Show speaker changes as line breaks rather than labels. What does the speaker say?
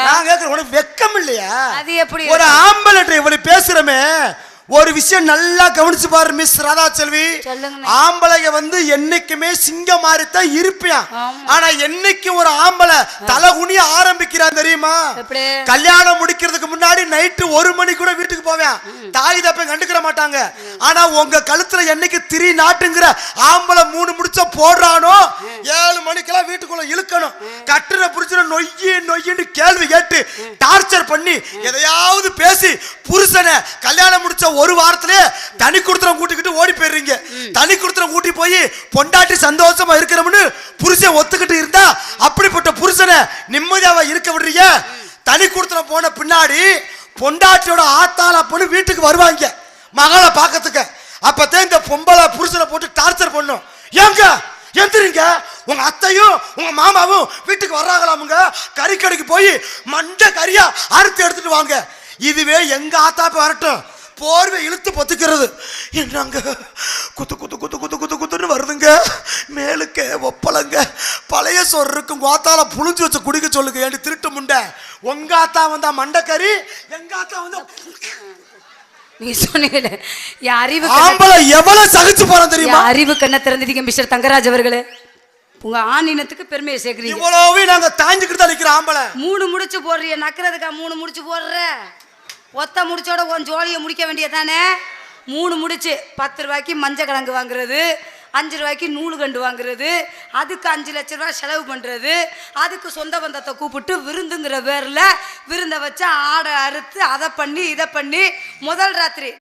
நான் கேக்குறேன் உனக்கு வெக்கம் இல்லையா?
அது எப்படி
ஒரு ஆம்பளை இவ்வளவு பேசுறமே ஒரு விஷயம் நல்லா கவனிச்சு பாரு மிஸ் ராதா செல்வி. ஆம்பளைங்க வந்து என்னைக்குமே சிங்கம் மாதிரித்தான் இருப்பியான்
ஆமா.
ஆனா என்னைக்கு ஒரு ஆம்பளை தலை குனிய ஆரம்பிக்கிறான் தெரியுமா? கல்யாணம் முடிக்கிறதுக்கு முன்னாடி நைட்டு ஒரு மணி கூட வீட்டுக்கு போவேன். தாய் தப்பை கண்டுக்கிற மாட்டாங்க. ஆனா உங்க கழுத்துல என்னைக்கு திரி நாட்டுங்கிற ஆம்பளை மூணு முடிச்ச போடுறானோ ஏழு மணிக்கெல்லாம் வீட்டுக்குள்ள இழுக்கணும். கட்டுற புடிச்சுன நொய்யி நொய்யின்னு கேள்வி கேட்டு டார்ச்சர் பண்ணி எதையாவது பேசி புருஷனை கல்யாணம் முடிச்ச ஒரு வாரத்திலே தனி கொடுத்துறம் கூட்டிக்கிட்டு ஓடி போயிடுறீங்க. தனி கொடுத்துறம் கூட்டி போய் பொண்டாட்டி சந்தோஷமா இருக்கிறோம்னு புருஷன் ஒத்துக்கிட்டு இருந்தா அப்படிப்பட்ட புருஷனை நிம்மதியாவா இருக்க விடுறீங்க? தனி கொடுத்துறம் போன பின்னாடி பொண்டாட்டியோட ஆத்தால பொண்ணு வீட்டுக்கு வருவாங்க. மகளை பார்க்கறதுக்கு. அப்பதான் இந்த பொம்பளை புருஷனை போட்டு டார்ச்சர் பண்ணும். ஏங்க? எந்திரிங்க. உங்க அத்தையும் உங்க மாமாவும் வீட்டுக்கு வர்றாங்களாமுங்க. கறி கடைக்கு போய் மண்டை கறியா அறுத்து எடுத்துட்டு வாங்க. இதுவே எங்க ஆத்தாப்ப வரட்டும். போர்வை இழுத்து பொத்துக்கிறது. என்னங்க? குத்து குத்து குத்து வருதுங்க மேலுக்கு ஒப்பளங்க பழைய சோறு இருக்கும் கோத்தால புழிஞ்சு வச்சு குடிக்க சொல்லுங்க. ஏன்டி திருட்டு முண்டை? உங்க ஆத்தா வந்தா மண்டைக்கறி எங்க ஆத்தா வந்தா
நீ சொன்னீங்களே என் அறிவு கண்ணை-
ஆம்பளை எவ்வளவு சகிச்சு போறான் தெரியுமா?
என் அறிவு கண்ணை திறந்துட்டீங்க மிஸ்டர் தங்கராஜ் அவர்களே? உங்க ஆண் இனத்துக்கு பெருமையை சேர்க்குறீங்க.
இவ்வளவு நாங்க தாங்கிக்கிட்டு தான் நிக்கிற ஆம்பளை.
மூணு முடிச்சு போடுறிய நக்கிறதுக்கா மூணு முடிச்சு போடுற? ஒத்த முடிச்சோட உன் ஜோலியை முடிக்க வேண்டியதானே மூணு முடிச்சு பத்து ரூபாய்க்கு மஞ்சள் கிழங்கு வாங்குறது. அஞ்சு ரூபாய்க்கு நூலு கண்டு வாங்குறது அதுக்கு அஞ்சு லட்ச ரூபாய் செலவு பண்ணுறது அதுக்கு சொந்த பந்தத்தை கூப்பிட்டு விருந்துங்கிற பேரில் விருந்தை வச்சு ஆடை அறுத்து அதை பண்ணி இதை பண்ணி முதல் ராத்திரி